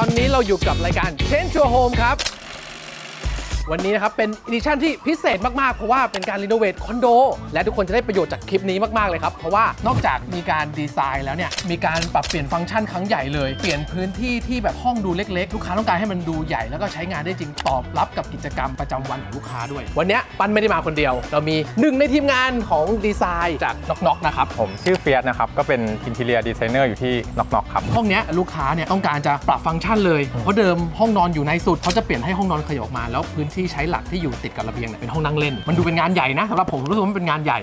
อนนี้เราอยู่กับรายการ Change Your Home ครับ วันนี้นะครับเป็นอีดิชั่นที่พิเศษมากๆ เพราะว่าเป็นการรีโนเวทคอนโด และทุกคนจะได้ประโยชน์จากคลิปนี้มาก ๆ เลยครับ เพราะว่านอกจากมีการดีไซน์แล้วเนี่ย มีการปรับเปลี่ยนฟังก์ชันครั้งใหญ่เลย เปลี่ยนพื้นที่ที่แบบห้องดูเล็ก ๆ ลูกค้าต้องการให้มันดูใหญ่แล้วก็ใช้งานได้จริงตอบรับกับกิจกรรมประจำวันของลูกค้าด้วย วันเนี้ยปั้นไม่ได้มาคนเดียว เรามีหนึ่งในทีมงานของดีไซน์จากน็อกๆนะครับ ผมชื่อเฟียสนะครับ ก็เป็นอินทีเรียดีไซเนอร์อยู่ที่น็อกน็อกครับ ห้องเนี้ยลูกค้าเนี่ยต้องการจะปรับฟังก์ชันเลยเพราะเดิมห้องนอนอยู่ในสุดเขาจะเปลี่ยนให้ห้องนอนขยับออกมาแล้วพื้นที่ใช้หลักที่อยู่ติดกับระเบียงเนี่ยเป็นห้องนั่งเล่น มันดูเป็นงานใหญ่นะสำหรับผมรู้สึกว่ามันเป็นงานใหญ่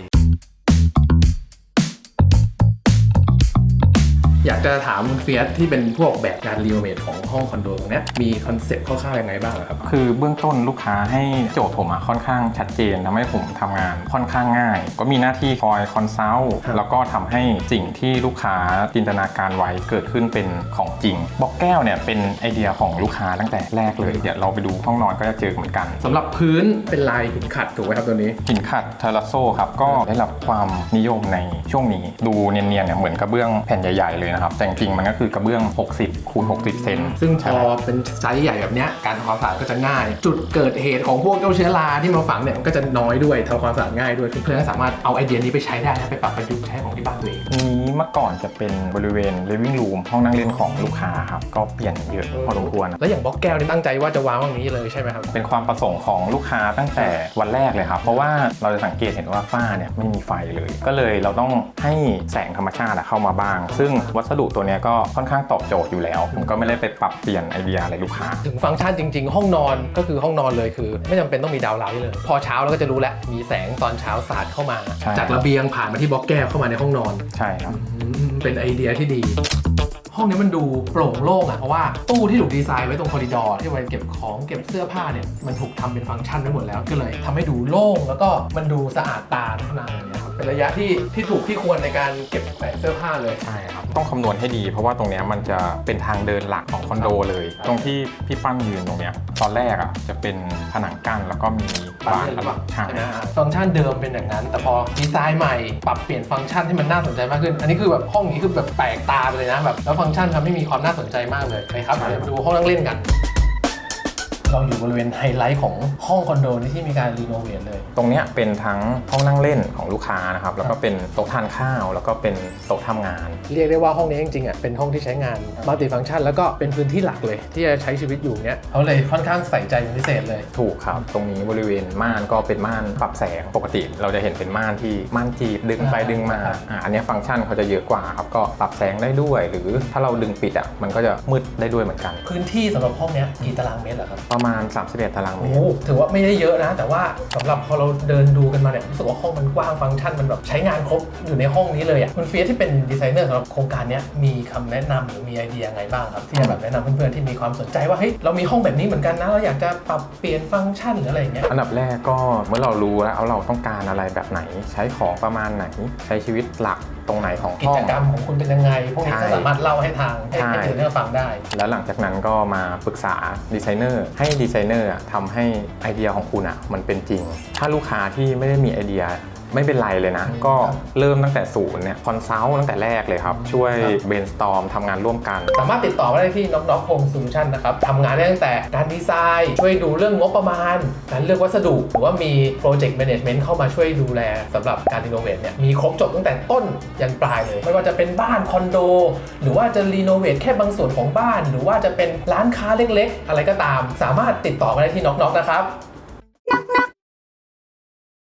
อยากจะถามคุณเฟียสที่เป็นพวกแบบการรีโนเวทของห้องคอนโดตรงเนี้ยมีคอนเซ็ปต์คร่าวๆยังไงบ้างอะครับคือเบื้องต้นลูกค้าให้โจทย์ผมอะค่อนข้างชัดเจนทำให้ผมทำงานค่อนข้างง่าย ก็มีหน้าที่คอยคอนซัลท์ครับแล้วก็ทำให้สิ่งที่ลูกค้าจินตนาการไว้เกิดขึ้นเป็นของจริงบล็อกแก้วเนี่ยเป็นไอเดียของลูกค้าตั้งแต่แรกเลยเดี๋ยวเราไปดูห้องนอนก็จะเจอเหมือนกันสำหรับพื้นเป็นลายหินขัดถูกไหมครับตัวนี้ หินขัดเทอร์ราโซครับก็ได้รับความนิยมในช่วงนี้ ดูเนียนๆเนี่ยเหมือนกระเบื้องแผ่นใหญ่ๆเลยนะครับ แต่จริงๆมันก็คือกระเบื้อง 60คูณ60 เซนซึ่งพใช่อเป็นไซส์ใหญ่แบบเนี้ยการทำความสะอาดก็จะง่าย จุดเกิดเหตุของพวกเจ้าเชื้อราที่มาฝังเนี่ยมันก็จะน้อยด้วยทำความสะอาดง่ายด้วยเพื่อนๆก็สามารถเอาไอเดียนี้ไปใช้ได้นะไปปรับประยุกต์ใช้ของที่บ้านตัวเองตรงนี้เมื่อก่อนจะเป็นบริเวณ living room ห้องนั่งเล่นของลูกค้าครับ ก็เปลี่ยนเยอะพอสมควรแล้วอย่างบล็อกแก้วนี่ตั้งใจว่าจะวางตรงนี้เลยใช่ไหมครับ เป็นความประสงค์ของลูกค้าตั้งแต่วันแรกเลยครับ เพราะว่าเราจะสังเกตเห็นว่าฝ้าเนี่ยไม่มีไฟเลย ก็เลยเราต้องให้แสงธรรมชาติอะเข้ามาบ้าง ซึ่งวัสดุตัวเนี้ยก็ค่อนข้างตอบโจทย์อยู่แล้ว ผมก็ไม่ได้ไปปรับเปลี่ยนไอเดียอะไรลูกค้า ถึงฟังก์ชันจริง ๆ ห้องนอนก็คือห้องนอนเลยคือ ไม่จำเป็นต้องมีดาวไลท์เลย พอเช้าเราก็จะรู้แล้วมีแสงตอนเช้าสาดเข้ามาใช่จากระเบียงผ่านมาที่บล็อกแก้วเข้ามาในห้องนอน ใช่ครับอืมเป็นไอเดียที่ดี ห้องนี้มันดูโปร่งโล่งอะเพราะว่าตู้ที่ถูกดีไซน์ไว้ตรงคอริดอร์ที่ไว้เก็บของเก็บเสื้อผ้าเนี่ยมันถูกทำเป็นฟังก์ชันไว้หมดแล้วก็เลยทำให้ดูโล่งแล้วก็มันดูสะอาดตาทั้งนั้นเลยนะครับเป็นระยะที่ที่ถูกที่ควรในการเก็บแปะเสื้อผ้าเลยใช่ครับต้องคำนวณให้ดี เพราะว่าตรงเนี้ยมันจะเป็นทางเดินหลักของคอนโดเลย ตรงที่พี่ปั้นยืนตรงเนี้ยตอนแรกอะจะเป็นผนังกั้นแล้วก็มีบานหรือเปล่าใช่ใช่ไหมฮะฟังก์ชันเดิมเป็นอย่างนั้น แต่พอดีไซน์ใหม่ปรับเปลี่ยนฟังก์ชันให้มันน่าสนใจมากขึ้น อันนี้คือแบบห้องนี้คือแบบแปลกตาไปเลยนะแบบแล้วฟังก์ชันทำให้มีความน่าสนใจมากเลยไปครับเดี๋ยวมาดูห้องนั่งเล่นกัน เราอยู่บริเวณไฮไลท์ของห้องคอนโดนี้ที่มีการรีโนเวทเลย ตรงเนี้ยเป็นทั้งห้องนั่งเล่นของลูกค้านะครับ แล้วก็เป็นโต๊ะทานข้าว แล้วก็เป็นโต๊ะทำงาน เรียกได้ว่าห้องนี้จริงๆอะเป็นห้องที่ใช้งานมัลติฟังก์ชัน แล้วก็เป็นพื้นที่หลักเลย ที่จะใช้ชีวิตอยู่เนี้ยเขาเลยค่อนข้างใส่ใจเป็นพิเศษเลย ถูกครับ ตรงนี้บริเวณม่านก็เป็นม่านปรับแสงปกติ เราจะเห็นเป็นม่านที่ม่านจีบดึงไปอ่าดึงมาครับอ่าอันเนี้ยฟังก์ชันเขาจะเยอะกว่าครับก็ปรับแสงได้ด้วย หรือถ้าเราดึงปิดอะมันก็จะมืดได้ด้วยเหมือนกัน พื้นที่สำหรับห้องเนี้ยกี่ตารางเมตรเหรอครับประมาณ 31 ตารางเมโอ้ตโหรถือว่าไม่ได้เยอะนะ แต่ว่าสำหรับพอเราเดินดูกันมาเนี่ยรู้สึกว่าห้องมันกว้างฟังก์ชันมันแบบใช้งานครบอยู่ในห้องนี้เลยอะคุณเฟียสที่เป็นดีไซเนอร์สำหรับโครงการเนี้ยมีคำแนะนำหรือมีไอเดียไงบ้างครับ ที่จะแบบแนะนำเพื่อนๆที่มีความสนใจว่าเฮ้ยเรามีห้องแบบนี้เหมือนกันนะเราอยากจะปรับเปลี่ยนฟังก์ชันหรืออะไรอย่างเงี้ย อันดับแรกก็เมื่อเรารู้แล้วเอาเราต้องการอะไรแบบไหน ใช้ของประมาณไหน ใช้ชีวิตหลักตรงไหนของกิห้อจง กรรมของคุณเป็นยังไง พวกนี้ใช่ก็สามารถเล่าให้ทางให้ใช่ ให้ดีไซเนอร์ฟังได้ แล้วหลังจากนั้นก็มาปรึกษาดีไซเนอร์ให้ดีไซเนอร์ทำให้ไอเดียของคุณอะมันเป็นจริง ถ้าลูกค้าที่ไม่ได้มีไอเดีย ไม่เป็นไรเลยนะอืมก็เริ่มตั้งแต่ศูนย์เนี่ยคอนซัลท์ตั้งแต่แรกเลยครับ ช่วยครับเบนสตอมทำงานร่วมกัน สามารถติดต่อมาได้ที่น็อกน็อกโฮมโซลูชันนะครับทำงานได้ตั้งแต่การดีไซน์ ช่วยดูเรื่องงบประมาณ การเลือกวัสดุ หรือว่ามีโปรเจกต์แมネจเมนต์เข้ามาช่วยดูแลสำหรับการรีโนเวทเนี่ยมีครบจบตั้งแต่ต้นยันปลายเลย ไม่ว่าจะเป็นบ้านคอนโด หรือว่าจะรีโนเวทแค่บางส่วนของบ้าน หรือว่าจะเป็นร้านค้าเล็ก ๆ อะไรก็ตาม สามารถติดต่อมาได้ที่น็อกน็อกนะครับ